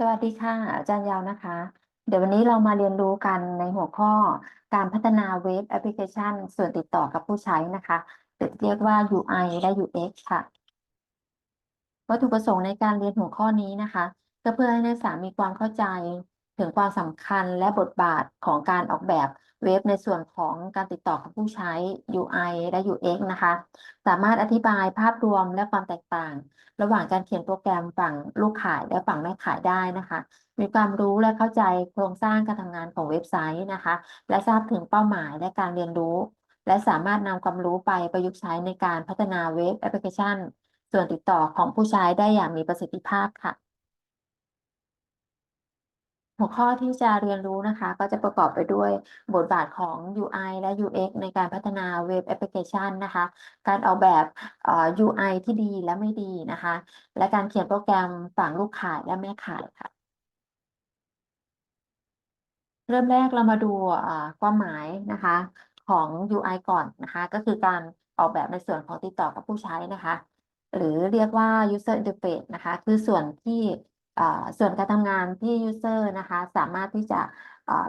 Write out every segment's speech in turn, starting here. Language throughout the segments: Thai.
สวัสดีค่ะ อาจารย์ยาวนะคะ เดี๋ยววันนี้เรามาเรียนรู้กันในหัวข้อการพัฒนาเว็บแอปพลิเคชัน ส่วนติดต่อกับผู้ใช้นะคะหรือเรียกว่า UI และ UX ค่ะ วัตถุประสงค์ในการเรียนหัวข้อนี้นะคะ ก็เพื่อให้นักศึกษามีความเข้าใจถึงความสำคัญและบทบาทของการออกแบบ เว็บในส่วนของการติดต่อกับผู้ใช้ UI และ UX นะคะ สามารถอธิบายภาพรวมและความแตกต่าง ระหว่างการเขียนโปรแกรมฝั่งลูกขายและฝั่งแม่ขายได้นะคะ มีความรู้และเข้าใจโครงสร้างการทำงานของเว็บไซต์นะคะ และทราบถึงเป้าหมายและการเรียนรู้ และสามารถนำความรู้ไปประยุกต์ใช้ในการพัฒนาเว็บแอปพลิเคชัน ส่วนติดต่อของผู้ใช้ได้อย่างมีประสิทธิภาพค่ะ หัวข้อที่จะเรียนรู้นะคะ ก็จะประกอบไปด้วยบทบาทของ UI และ UX ในการพัฒนาเว็บแอปพลิเคชันนะคะ การออกแบบ UI ที่ดีและไม่ดีนะคะ และการเขียนโปรแกรมฝั่งลูกขายและแม่ขายค่ะ เริ่มแรกเรามาดูความหมายนะคะของ UI ก่อนนะคะ ก็คือการออกแบบในส่วนของติดต่อกับผู้ใช้นะคะ หรือเรียกว่า user interface นะคะ คือส่วนที่ ส่วนการทำงานที่ user นะคะ สามารถที่จะ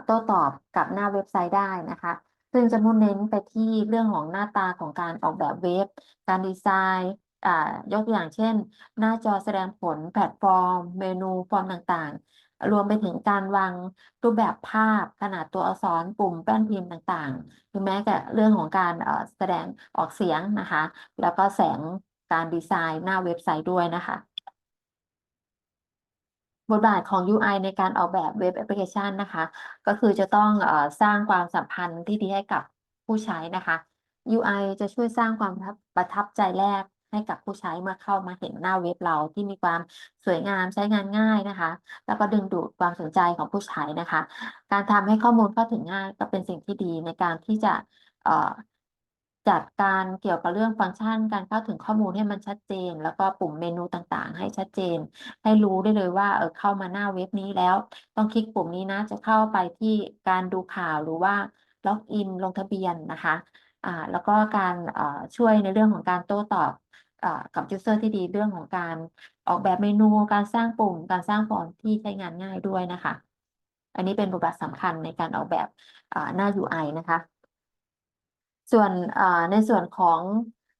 โต้ตอบกับหน้าเว็บไซต์ได้นะคะ ซึ่งจะมุ่งเน้นไปที่เรื่องของหน้าตาของการออกแบบเว็บ การดีไซน์อ่ายกตัวอย่างเช่น หน้าจอแสดงผลแพลตฟอร์ม เมนูฟอร์มต่างๆ รวมไปถึงการวางรูปแบบภาพ ขนาดตัวอักษรปุ่มแป้นพิมพ์ต่างๆหรือแม้แต่เรื่องของการแสดงออกเสียงนะคะ แล้วก็แสงการดีไซน์หน้าเว็บไซต์ด้วยนะคะ บทบาทของ UI ในการออกแบบเว็บแอปพลิเคชันนะคะ ก็คือจะต้องอสร้างความสัมพันธ์ที่ดีให้กับผู้ใช้นะคะ UI จะช่วยสร้างความประทับใจแรกให้กับผู้ใช้เมื่อเข้ามาเห็นหน้าเว็บเราที่มีความสวยงามใช้งานง่ายนะคะ แล้วก็ดึงดูดความสนใจของผู้ใช้นะคะ การทำให้ข้อมูลเข้าถึงง่ายก็เป็นสิ่งที่ดีในการที่จะ จัดการเกี่ยวกับเรื่องฟังก์ชัน การเข้าถึงข้อมูลให้มันชัดเจน แล้วก็ปุ่มเมนูต่างๆ ให้ชัดเจน ให้รู้ได้เลยว่าเออเข้ามาหน้าเว็บนี้แล้ว ต้องคลิกปุ่มนี้นะ จะเข้าไปที่การดูข่าวหรือว่าล็อกอินลงทะเบียนนะคะอ่าแล้วก็การเอ่อช่วยในเรื่องของการโต้ตอบเอ่อกับยูเซอร์ที่ดีเรื่องของการออกแบบเมนู การสร้างปุ่ม การสร้างฟอนต์ที่ใช้งานง่ายด้วยนะคะ อันนี้เป็นบทบาทสำคัญในการออกแบบอ่าหน้า UI นะคะ ส่วนในส่วนของ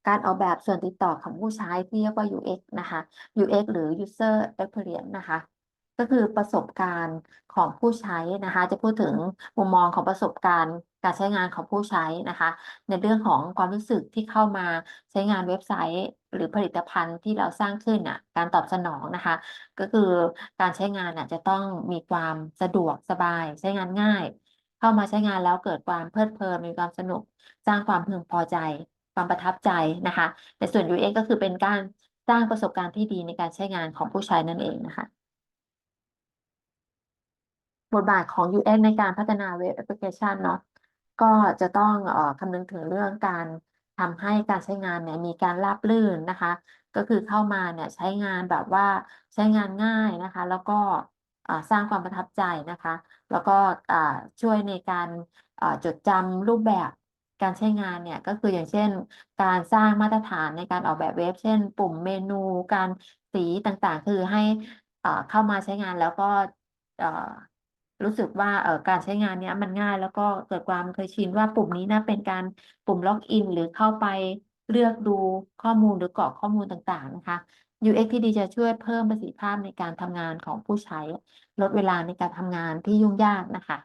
การออกแบบส่วนติดต่อของผู้ใช้ที่เรียกว่า UX นะคะ UX หรือ User Experience นะคะ ก็คือประสบการณ์ของผู้ใช้นะคะ จะพูดถึงมุมมองของประสบการณ์การใช้งานของผู้ใช้นะคะ ในเรื่องของความรู้สึกที่เข้ามาใช้งานเว็บไซต์ หรือผลิตภัณฑ์ที่เราสร้างขึ้นอะการตอบสนองนะคะ ก็คือการใช้งานอะจะต้องมีความสะดวกสบายใช้งานง่าย เข้ามาใช้งานแล้วเกิดความเพลิดเพลินมีความสนุก สร้างความพึงพอใจ ความประทับใจนะคะในส่วน UX ก็คือเป็นการสร้างประสบการณ์ที่ดีในการใช้งานของผู้ใช้นั่นเองนะคะบทบาทของ UX ในการพัฒนาเว็บแอปพลิเคชันเนาะก็จะต้องออคำนึงถึงเรื่องการทำให้การใช้งานเนี่ยมีการราบรื่นนะคะ ก็คือเข้ามาเนี่ยใช้งานแบบว่าใช้งานง่ายนะคะ แล้วก็ สร้างความประทับใจนะคะ แล้วก็ช่วยในการจดจำรูปแบบการใช้งานเนี่ยก็คืออย่างเช่น การสร้างมาตรฐานในการออกแบบเว็บ เช่น ปุ่มเมนู การสีต่างๆ คือให้อ่าเข้ามาใช้งานแล้วก็รู้สึกว่าการใช้งานเนี้ยมันง่าย แล้วก็เกิดความเคยชินว่าปุ่มนี้นะเป็นการปุ่มล็อกอินหรือเข้าไปเลือกดูข้อมูลหรือกรอกข้อมูลต่างๆนะคะ UX ที่ดีจะช่วยเพิ่มประสิทธิภาพในการทำงานของผู้ใช้ ลดเวลาในการทำงานที่ยุ่งยากนะคะ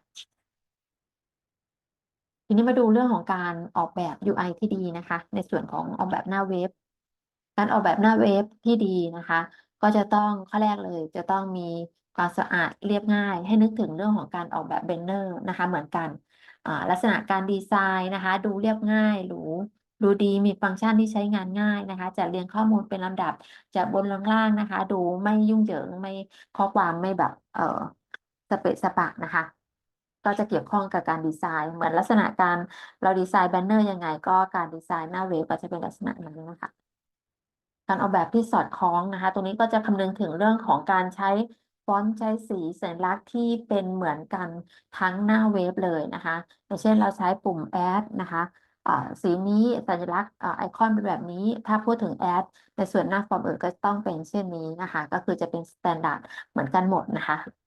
ทีนี้มาดูเรื่องของการออกแบบ UI ที่ดีนะคะ ในส่วนของออกแบบหน้าเว็บ การออกแบบหน้าเว็บที่ดีนะคะ ก็จะต้องข้อแรกเลย จะต้องมีความสะอาดเรียบง่าย ให้นึกถึงเรื่องของการออกแบบเบนเนอร์นะคะ เหมือนกันลักษณะการดีไซน์นะคะ ดูเรียบง่ายหรู ดูดีมีฟังก์ชันที่ใช้งานง่ายนะคะจัดเรียงข้อมูลเป็นลำดับจากบนลงล่างนะคะ ดูไม่ยุ่งเหยิงไม่ข้อความไม่แบบเออสเปะสปะนะคะ ก็จะเกี่ยวข้องกับการดีไซน์ เหมือนลักษณะการเราดีไซน์แบนเนอร์ยังไง ก็การดีไซน์หน้าเว็บก็จะเป็นลักษณะนั้นนะคะการออกแบบที่สอดคล้องนะคะ ตรงนี้ก็จะคำนึงถึงเรื่องของการใช้ฟอนต์ใช้สีสัญลักษณ์ที่เป็นเหมือนกันทั้งหน้าเว็บเลยนะคะอย่างเช่นเราใช้ปุ่ม add นะคะ สีนี้สัญลักษณ์ไอคอนเป็นแบบนี้ ถ้าพูดถึงแอดในส่วนหน้าฟอร์มอื่นก็ต้องเป็นเช่นนี้นะคะ ก็คือจะเป็นสแตนดาร์ดเหมือนกันหมดนะคะ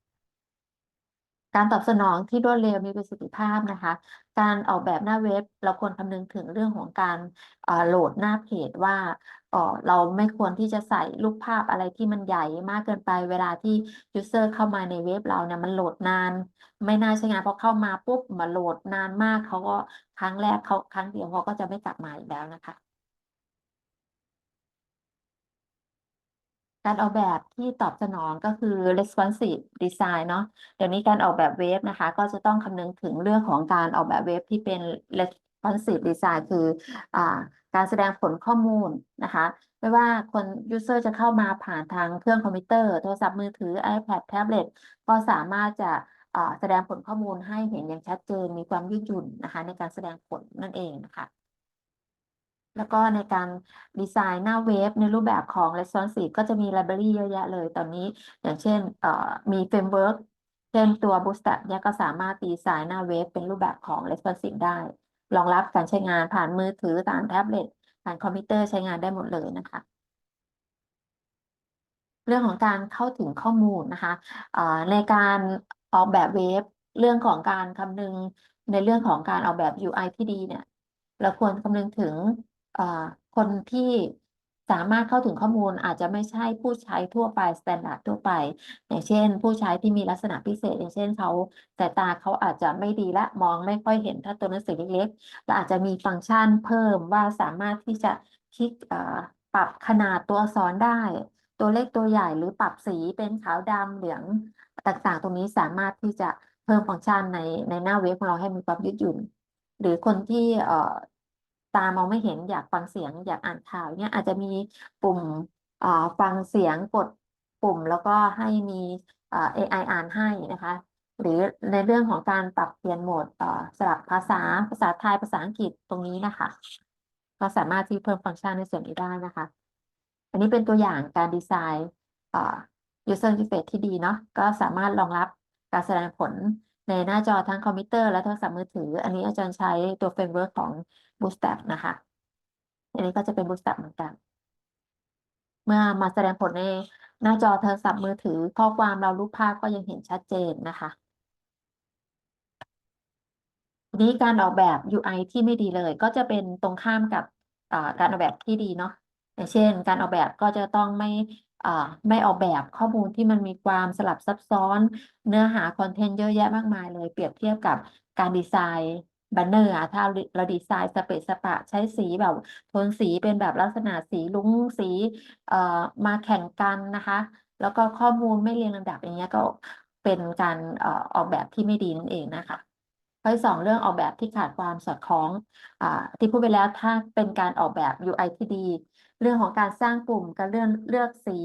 การตอบสนองที่รวดเร็วมีประสิทธิภาพนะคะ การออกแบบหน้าเว็บเราควรคำนึงถึงเรื่องของการโหลดหน้าเพจว่า เออเราไม่ควรที่จะใส่รูปภาพอะไรที่มันใหญ่มากเกินไปเวลาที่ยูเซอร์เข้ามาในเว็บเราเนี่ยมันโหลดนาน ไม่น่าใช้งานพอเข้ามาปุ๊บมาโหลดนานมากเขาก็ครั้งแรกเขาครั้งเดียวเขาก็จะไม่กลับมาอีกแล้วนะคะ การออกแบบที่ตอบสนองก็คือ responsive design เนาะเดี๋ยวนี้การออกแบบเว็บนะคะ ก็จะต้องคำนึงถึงเรื่องของการออกแบบเว็บที่เป็น responsive design คืออ่า การแสดงผลข้อมูลนะคะ ไม่ว่าคน user จะเข้ามาผ่านทางเครื่องคอมพิวเตอร์โทรศัพท์มือถือ iPad แท็บเล็ตก็สามารถจะแสดงผลข้อมูลให้เห็นอย่างชัดเจนมีความยืดหยุ่นนะคะ ในการแสดงผลนั่นเองนะคะ แล้วก็ในการดีไซน์หน้าเว็บในรูปแบบของ responsive ก็จะมีไลบรารีเยอะแยะเลยตอนนี้ อย่างเช่นมีเฟรมเวิร์กเช่นตัว Bootstrap เนี่ยก็สามารถดีไซน์หน้าเว็บเป็นรูปแบบของ responsive ได้ รองรับการใช้งานผ่านมือถือผ่านแท็บเล็ตผ่านคอมพิวเตอร์ใช้งานได้หมดเลยนะคะ เรื่องของการเข้าถึงข้อมูลนะคะในการออกแบบเว็บเรื่องของการคำนึงในเรื่องของการออกแบบ UI ที่ดีเนี่ย เราควรคำนึงถึงคนที่ สามารถเข้าถึงข้อมูลอาจจะไม่ใช่ผู้ใช้ทั่วไปสแตนดาร์ดทั่วไป อย่างเช่น ผู้ใช้ที่มีลักษณะพิเศษ อย่างเช่นเขาสายตาเขาอาจจะไม่ดีและมองไม่ค่อยเห็นถ้าตัวหนังสือเล็กๆและอาจจะมีฟังก์ชันเพิ่มว่าสามารถที่จะคลิกปรับขนาดตัวอักษรได้ ตัวเลขตัวใหญ่หรือปรับสีเป็นขาวดำเหลืองต่างๆ ตรงนี้สามารถที่จะเพิ่มฟังก์ชันในในหน้าเว็บของเราให้มีความยืดหยุ่น หรือคนที่ามองไม่เห็นอยากฟังเสียงอยากอ่านข่าวเนี่ยอาจจะมีปุ่มฟังเสียงกดปุ่มแล้วก็ให้มีเอ่อ AI อ่านให้นะคะ หรือในเรื่องของการปรับเปลี่ยนโหมดสลับภาษาภาษาไทยภาษาอังกฤษตรงนี้นะคะ ก็สามารถที่เพิ่มฟังก์ชันในส่วนนี้ได้นะคะ อันนี้เป็นตัวอย่างการดีไซน์ user interface ที่ดีเนาะก็สามารถรองรับการแสดงผล ในหน้าจอทั้งคอมพิวเตอร์และโทรศัพท์มือถือ อันนี้อาจารย์ใช้ตัวเฟรมเวิร์กของ Bootstrap นะคะ อันนี้ก็จะเป็น Bootstrap เหมือนกัน เมื่อมาแสดงผลในหน้าจอโทรศัพท์มือถือ ข้อความเรารูปภาพก็ยังเห็นชัดเจนนะคะนี้การออกแบบ UI ที่ไม่ดีเลย ก็จะเป็นตรงข้ามกับการออกแบบที่ดีเนาะอย่างเช่น การออกแบบก็จะต้องไม่ ไม่ออกแบบข้อมูลที่มันมีความสลับซับซ้อน เนื้อหาคอนเทนต์เยอะแยะมากมายเลย เปรียบเทียบกับการดีไซน์แบนเนอร์อะถ้าเราดีไซน์สเปซสปะใช้สีแบบโทนสีเป็นแบบลักษณะสีลุ้งสีเอ่อมาแข่งกันนะคะ แล้วก็ข้อมูลไม่เรียงลำดับอย่างเงี้ยก็เป็นการเอ่อออกแบบที่ไม่ดีนั่นเองนะคะข้อที่สองเรื่องออกแบบที่ขาดความสอดคล้องอ่าที่พูดไปแล้วถ้าเป็นการออกแบบ UI ที่ดี เรื่องของการสร้างกลุ่มการเลือกเลือกสี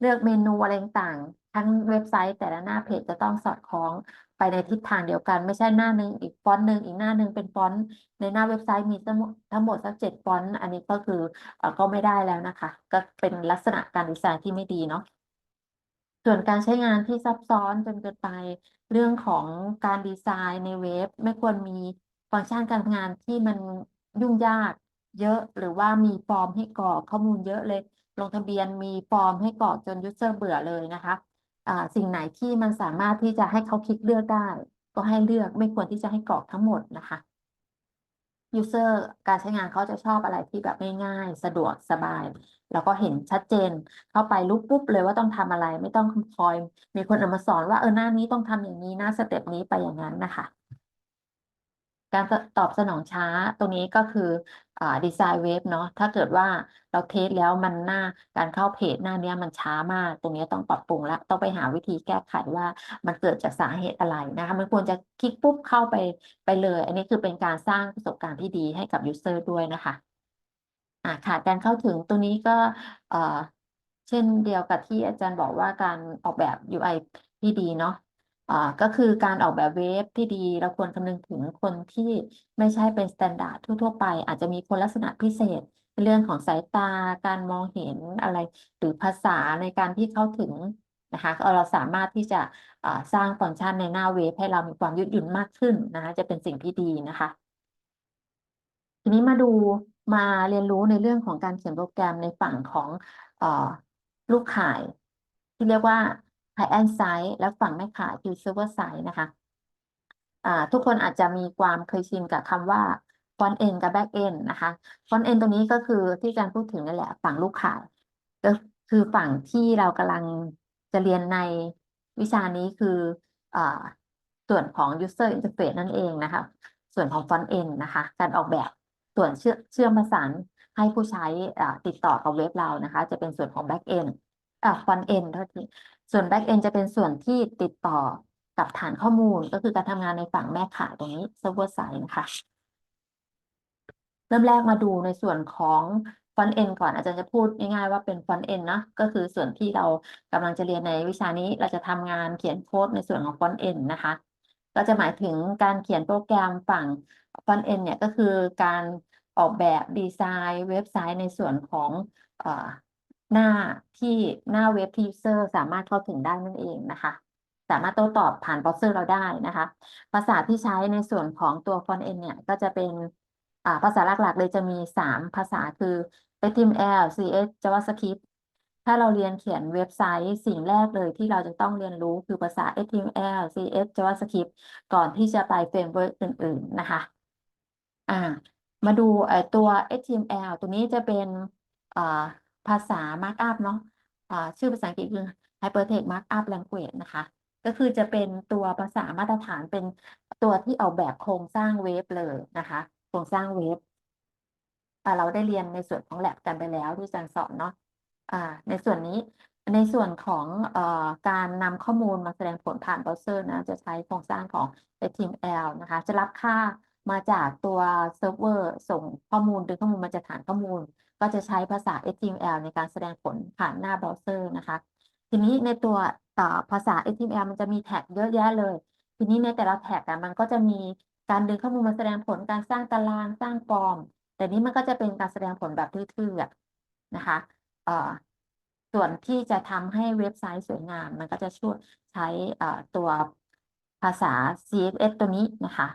เลือกเมนูอะไรต่างๆทั้งเว็บไซต์แต่ละหน้าเพจจะต้องสอดคล้องไปในทิศทางเดียวกัน ไม่ใช่หน้าหนึ่งอีกฟอนต์หนึ่งอีกหน้าหนึ่งเป็นฟอนต์ในหน้าเว็บไซต์มีทั้งหมดสักเจ็ดฟอนต์อันนี้ก็คืออก็ไม่ได้แล้วนะคะ ก็เป็นลักษณะการดีไซน์ที่ไม่ดีเนาะส่วนการใช้งานที่ซับซ้อนจนเกินไปเรื่องของการดีไซน์ในเว็บ ไม่ควรมีฟังก์ชันการทำงานที่มันยุ่งยาก เยอะหรือว่ามีฟอร์มให้กรอกข้อมูลเยอะเลย ลงทะเบียนมีฟอร์มให้กรอกจนยูเซอร์เบื่อเลยนะคะสิ่งไหนที่มันสามารถที่จะให้เขาคลิกเลือกได้ ก็ให้เลือกไม่ควรที่จะให้กรอกทั้งหมดนะคะยูเซอร์การใช้งานเขาจะชอบอะไรที่แบบง่ายๆ สะดวกสบาย แล้วก็เห็นชัดเจน เข้าไปรู้ปุ๊บเลยว่าต้องทำอะไร ไม่ต้องคอย มีคนเอามาสอนว่าเออหน้านี้ต้องทำอย่างนี้หน้าสเต็ปนี้ไปอย่างนั้นนะคะ การตอบสนองช้าตรงนี้ก็คือ ดีไซน์เว็บเนาะถ้าเกิดว่าเราเทสแล้วมันหน้าการเข้าเพจหน้าเนี้ยมันช้ามาก ตรงนี้ต้องปรับปรุงแล้วต้องไปหาวิธีแก้ไขว่ามันเกิดจากสาเหตุอะไรนะคะมันควรจะคลิกปุ๊บเข้าไปไปเลย อันนี้คือเป็นการสร้างประสบการณ์ที่ดีให้กับยูเซอร์ด้วยนะคะอ่าขาดการเข้าถึงตรงนี้ก็เอ่อเช่นเดียวกับที่อาจารย์บอกว่าการออกแบบ UI ที่ดีเนาะ อ่าก็คือการออกแบบเว็บที่ดีเราควรคำนึงถึงคนที่ไม่ใช่เป็นสแตนดาร์ดทั่ว ๆ ไป อาจจะมีคนลักษณะพิเศษเรื่องของสายตาการมองเห็นอะไร หรือภาษาในการที่เข้าถึงนะคะเราสามารถที่จะสร้างฟังก์ชันในหน้าเว็บให้เรามีความยืดหยุ่นมากขึ้นนะคะจะเป็นสิ่งที่ดีนะคะ ทีนี้มาดูมาเรียนรู้ในเรื่องของการเขียนโปรแกรมในฝั่งของอลูกข่าย ที่เรียกว่า client side และฝั่งแม่ขายคือ server side นะคะทุกคนอาจจะมีความเคยชินกับคำว่า front end กับ back end นะคะ front end ตรงนี้ก็คือที่อาจารย์พูดถึงนั่นแหละ ฝั่งลูกขายก็คือฝั่งที่เรากำลังจะเรียนในวิชานี้คืออส่วนของ user interface นั่นเองนะคะ ส่วนของ front end นะคะ การออกแบบส่วนเชื่อเชื่อมประสานให้ผู้ใช้อ่าติดต่อกับเว็บเรานะคะ จะเป็นส่วนของ back end อ่า front end เท่าทีส่วน back end จะเป็นส่วนที่ติดต่อกับฐานข้อมูลก็คือการทำงานในฝั่งแม่ข่ายตรงนี้ server side นะคะ เริ่มแรกมาดูในส่วนของ front end ก่อนอาจารย์จะพูดง่ายๆว่าเป็น front end นะก็คือส่วนที่เรากำลังจะเรียนในวิชานี้เราจะทำงานเขียนโค้ดในส่วนของ front end นะคะ ก็จะหมายถึงการเขียนโปรแกรมฝั่ง front end เนี่ยก็คือการออกแบบดีไซน์เว็บไซต์ในส่วนของเอ่อ หน้าที่หน้าเว็บที่ user สามารถเข้าถึงได้นั่นเองนะคะ สามารถโต้ตอบผ่านเบราว์เซอร์เราได้นะคะ ภาษาที่ใช้ในส่วนของตัว front end เนี่ย ก็จะเป็นภาษาหลักๆ เลยจะมีสามภาษาคือ HTML CSS JavaScript ถ้าเราเรียนเขียนเว็บไซต์สิ่งแรกเลยที่เราจะต้องเรียนรู้คือภาษา HTML CSS JavaScript ก่อนที่จะไปเฟรมเวิร์กอื่น ๆ นะคะอ่ามาดูตัว HTML ตัวนี้จะเป็น ภาษา Markup เนาะอ่าชื่อภาษาอังกฤษคือ Hypertext Markup Language นะคะ ก็คือจะเป็นตัวภาษามาตรฐานเป็นตัวที่ออกแบบโครงสร้างเว็บเลยนะคะ โครงสร้างเว็บเราได้เรียนในส่วนของ lab กันไปแล้วที่อาจารย์สอนเนาะในส่วนนี้ในส่วนของอการนำข้อมูลมาแสดงผลผ่านเบราว์เซอร์นะจะใช้โครงสร้างของ HTML นะคะ จะรับค่า มาจากตัวเซิร์ฟเวอร์ส่งข้อมูลดึงข้อมูลมาจากฐานข้อมูล ก็จะใช้ภาษา HTML ในการแสดงผลผ่านหน้าเบราว์เซอร์นะคะ ทีนี้ในตัวอ่าภาษา HTML มันจะมีแท็กเยอะแยะเลย ทีนี้ในแต่ละแท็กอะมันก็จะมีการดึงข้อมูลมาแสดงผลการสร้างตารางสร้างฟอร์ม แต่นี้มันก็จะเป็นการแสดงผลแบบทื่อๆนะคะเออส่วนที่จะทำให้เว็บไซต์สวยงาม มันก็จะช่วยใช้ตัวภาษา CSS ตัวนี้นะคะ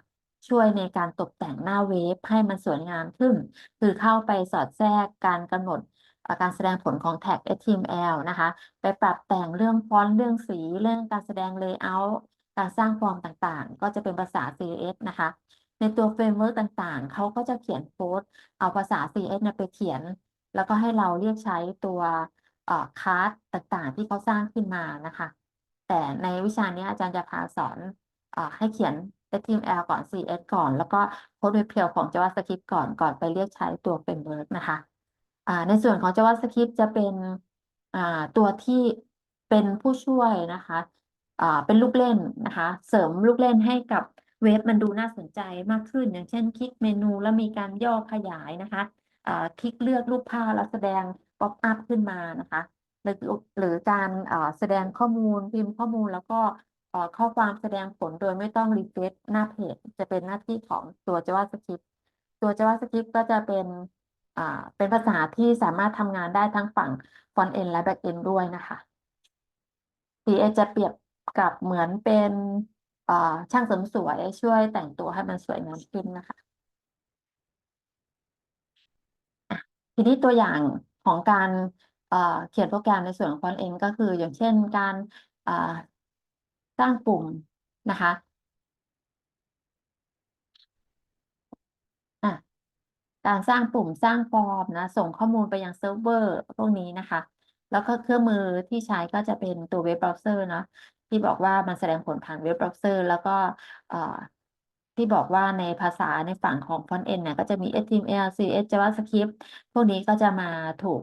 ช่วยในการตกแต่งหน้าเว็บให้มันสวยงามขึ้น คือเข้าไปสอดแทรกการกำหนดอ่อการแสดงผลของแท็ก HTML นะคะ ไปปรับแต่งเรื่องฟอนต์เรื่องสีเรื่องการแสดง layout การสร้างฟอร์มต่างๆ ก็จะเป็นภาษา CSS นะคะ ในตัวเฟรมเวิร์กต่างๆ เขาก็จะเขียนโค้ดเอาภาษา CSS ไปเขียน แล้วก็ให้เราเรียกใช้ตัวคลาสต่างๆ ที่เขาสร้างขึ้นมานะคะ แต่ในวิชานี้อาจารย์จะพาสอนอให้เขียน HTML ก่อน CSS ก่อน แล้วก็โค้ดเพียวของ JavaScript ก่อนก่อนไปเรียกใช้ตัวเฟรมเวิร์กนะคะอ่าในส่วนของ JavaScript จะเป็นอ่าตัวที่เป็นผู้ช่วยนะคะอ่าเป็นลูกเล่นนะคะ เสริมลูกเล่นให้กับเว็บมันดูน่าสนใจมากขึ้น อย่างเช่น คลิกเมนูแล้วมีการย่อขยายนะคะอ่าคลิกเลือกรูปภาพแล้วแสดงป๊อปอัพขึ้นมานะคะ หรือหรือการอ่าแสดงข้อมูลพิมพ์ข้อมูลแล้วก็ ข้อความแสดงผลโดยไม่ต้องรีเฟรชหน้าเพจจะเป็นหน้าที่ของตัว JavaScript ตัว JavaScript ก็จะเป็นเป็นภาษาที่สามารถทำงานได้ทั้งฝั่ง front end และ back end ด้วยนะคะ CA จะเปรียบกับเหมือนเป็นช่างเสริมสวยช่วยแต่งตัวให้มันสวยงามขึ้นนะคะ ทีนี้ตัวอย่างของการเอ่อเขียนโปรแกรมในส่วนของ front end ก็คืออย่างเช่นการ สร้างปุ่มนะคะอะการสร้างปุ่มสร้างฟอร์มนะ ส่งข้อมูลไปยังเซิร์ฟเวอร์พวกนี้นะคะ แล้วก็เครื่องมือที่ใช้ก็จะเป็นตัวเว็บเบราว์เซอร์เนาะที่บอกว่ามันแสดงผลผ่านเว็บเบราว์เซอร์ แล้วก็อ่อที่บอกว่าในภาษาในฝั่งของ front end เนี่ยก็จะมี HTML CSS JavaScript พวกนี้ก็จะมาถูก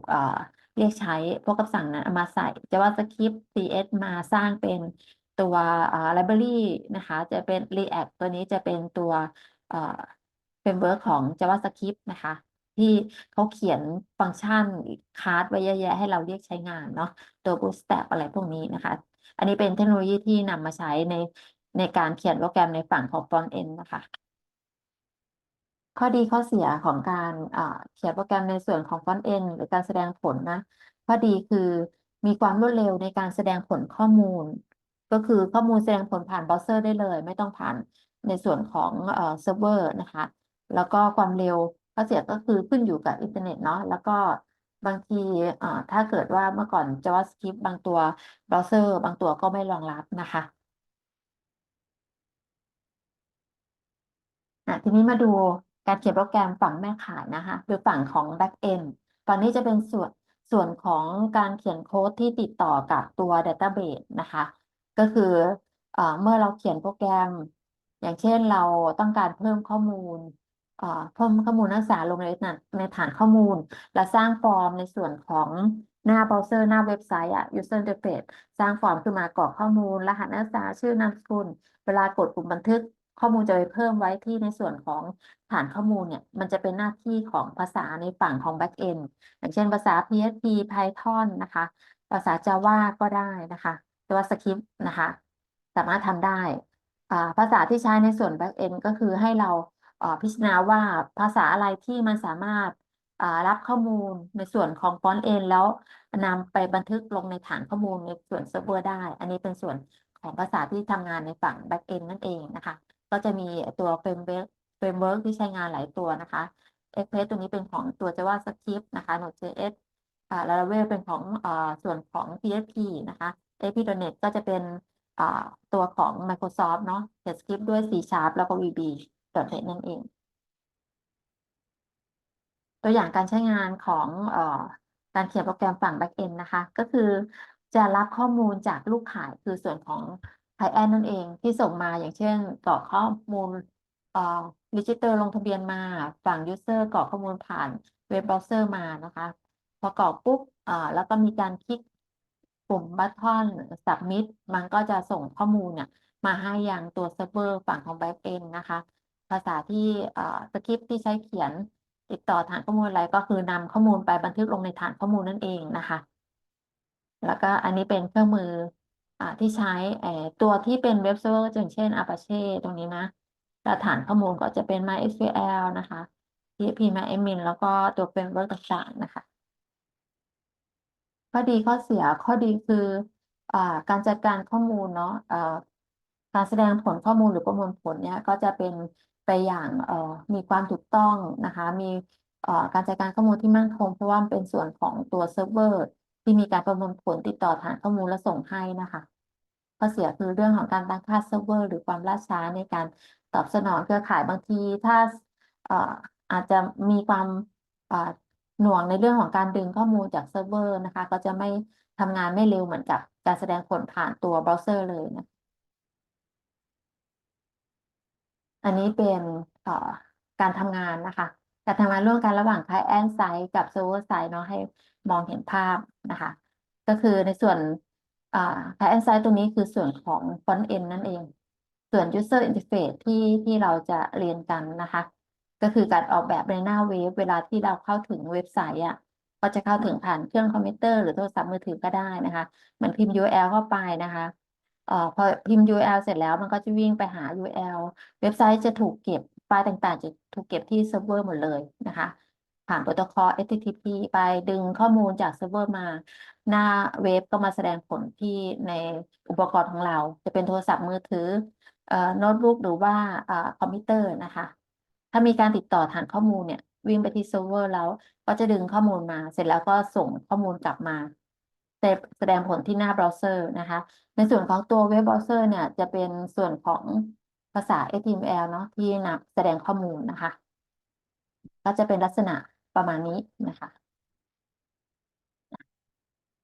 เรียกใช้พวกคำสั่งนั้นมาใส่ JavaScript CS มาสร้างเป็น ตัวอ่อ library นะคะ จะเป็น React ตัวนี้จะเป็นตัวเอ่อเฟรมเวิร์กของ JavaScript นะคะ ที่เขาเขียนฟังก์ชันคลาสไว้เยอะแยะให้เราเรียกใช้งานเนาะตัว Bootstrap อะไรพวกนี้นะคะ อันนี้เป็นเทคโนโลยีที่นำมาใช้ในในการเขียนโปรแกรมในฝั่งของ front end นะคะ ข้อดีข้อเสียของการเขียนโปรแกรมในส่วนของ front end หรือการแสดงผลนะ ข้อดีคือมีความรวดเร็วในการแสดงผลข้อมูล ก็คือข้อมูลแสดงผลผ่านเบราว์เซอร์ได้เลย ไม่ต้องผ่านในส่วนของเอ่อเซิร์ฟเวอร์นะคะ แล้วก็ความเร็วข้อเสียก็คือขึ้นอยู่กับอินเทอร์เน็ตเนาะแล้วก็บางทีอ่าถ้าเกิดว่าเมื่อก่อน JavaScript บางตัวเบราว์เซอร์บางตัวก็ไม่รองรับนะคะอะทีนี้มาดูการเขียนโปรแกรมฝั่งแม่ขายนะคะคือฝั่งของ back end ฝั่งนี้จะเป็นส่วนส่วนของการเขียนโค้ดที่ติดต่อกับตัว database นะคะ ก็คือเอ่อเมื่อเราเขียนโปรแกรม อย่างเช่นเราต้องการเพิ่มข้อมูลเอ่อเพิ่มข้อมูลนักศึกษาลงในในฐานข้อมูล และสร้างฟอร์มในส่วนของหน้าเบราว์เซอร์หน้าเว็บไซต์อะ user interface สร้างฟอร์มขึ้นมากรอกข้อมูล รหัสนักศึกษาชื่อนามสกุล เวลากดปุ่มบันทึกข้อมูลจะไปเพิ่มไว้ที่ในส่วนของฐานข้อมูลเนี่ย มันจะเป็นหน้าที่ของภาษาในฝั่งของ back end อย่างเช่นภาษา PHP Python นะคะ ภาษา Java ก็ได้นะคะ JavaScript นะคะ สามารถทำได้ ภาษาที่ใช้ในส่วน back end ก็คือให้เราพิจารณาว่าภาษาอะไรที่มันสามารถรับข้อมูลในส่วนของ front end แล้วนำไปบันทึกลงในฐานข้อมูลในส่วนเซิร์ฟเวอร์ได้ อันนี้เป็นส่วนของภาษาที่ทำงานในฝั่ง back end นั่นเองนะคะ ก็จะมีตัว framework framework ที่ใช้งานหลายตัวนะคะ Express ตัวนี้เป็นของตัว JavaScript นะคะ Node.js อ่า Laravel เป็นของอส่วนของ PHP นะคะ ASP.NET ก็จะเป็นตัวของ Microsoft เนาะ TypeScript ด้วย C Sharp แล้วก็ VB.NET นั่นเอง ตัวอย่างการใช้งานของอการเขียนโปรแกรมฝั่ง backend นะคะ ก็คือจะรับข้อมูลจากลูกขายคือส่วนของ client นั่นเองที่ส่งมาอย่างเช่นกรอกข้อมูลเอ่อ register ลงทะเบียนมาฝั่ง user กรอกข้อมูลผ่านเว็บเบราว์เซอร์มานะคะ พอกรอกปุ๊บแล้วก็มีการคลิก ปุ่มบัตทอน submit มันก็จะส่งข้อมูลเนี่ยมาให้ยังตัวเซิร์ฟเวอร์ฝั่งของ backend นะคะ ภาษาที่อ่าสคริปที่ใช้เขียนติดต่อฐานข้อมูลอะไรก็คือนำข้อมูลไปบันทึกลงในฐานข้อมูลนั่นเองนะคะ แล้วก็อันนี้เป็นเครื่องมืออ่าที่ใช้ตัวที่เป็นเว็บเซิร์ฟเวอร์อย่างเช่น Apache ตรงนี้นะแล้วฐานข้อมูลก็จะเป็น MySQL นะคะ PHP MyAdmin แล้วก็ตัวเฟรมเวิร์กต่างๆนะคะ ข้อดีข้อเสียข้อดีคืออ่าการจัดการข้อมูลเนาะอ่อการแสดงผลข้อมูลหรือประมวลผลเนี่ยก็จะเป็นไปอย่างเอ่อมีความถูกต้องนะคะ มีเอ่อการจัดการข้อมูลที่มั่นคง เพราะว่ามันเป็นส่วนของตัวเซิร์ฟเวอร์ที่มีการประมวลผลติดต่อฐานข้อมูลและส่งให้นะคะข้อเสียคือเรื่องของการตั้งค่าเซิร์ฟเวอร์ หรือความล่าช้าในการตอบสนองเครือข่ายบางทีถ้าเอ่ออาจจะมีความ หน่วงในเรื่องของการดึงข้อมูลจากเซิร์ฟเวอร์นะคะ ก็จะไม่ทำงานไม่เร็วเหมือนกับการแสดงผลผ่านตัวเบราว์เซอร์เลยนะอันนี้เป็นต่อการทำงานนะคะ การทำงานร่วมกันระหว่าง client side กับ server side เนาะให้มองเห็นภาพนะคะ ก็คือในส่วน client side ตรงนี้คือส่วนของ front end นั่นเอง ส่วน user interface ที่ที่เราจะเรียนกันนะคะ ก็คือการออกแบบในหน้าเว็บเวลาที่เราเข้าถึงเว็บไซต์อะก็จะเข้าถึงผ่านเครื่องคอมพิวเตอร์หรือโทรศัพท์มือถือก็ได้นะคะเหมือนพิมพ์ URL เข้าไปนะคะเอ่อพอพิมพ์ URL เสร็จแล้วมันก็จะวิ่งไปหา URL เว็บไซต์จะถูกเก็บไฟล์ต่างๆ จะถูกเก็บที่เซิร์ฟเวอร์หมดเลยนะคะ ผ่านโปรโตคอล HTTP ไปดึงข้อมูลจากเซิร์ฟเวอร์มา หน้าเว็บก็มาแสดงผลที่ในอุปกรณ์ของเรา จะเป็นโทรศัพท์มือถือเอ่อโน้ตบุ๊กหรือว่าเอ่อคอมพิวเตอร์นะคะ ถ้ามีการติดต่อฐานข้อมูลเนี่ย วิ่งไปที่เซิร์ฟเวอร์แล้ว ก็จะดึงข้อมูลมา เสร็จแล้วก็ส่งข้อมูลกลับมาแสดงผลที่หน้าเบราว์เซอร์นะคะ ในส่วนของตัวเว็บเบราว์เซอร์เนี่ยจะเป็นส่วนของภาษา HTML เนาะที่นำแสดงข้อมูลนะคะ ก็จะเป็นลักษณะประมาณนี้นะคะ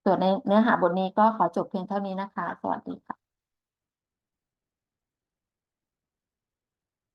ส่วนในเนื้อหาบทนี้ก็ขอจบเพียงเท่านี้นะคะ สวัสดีค่ะ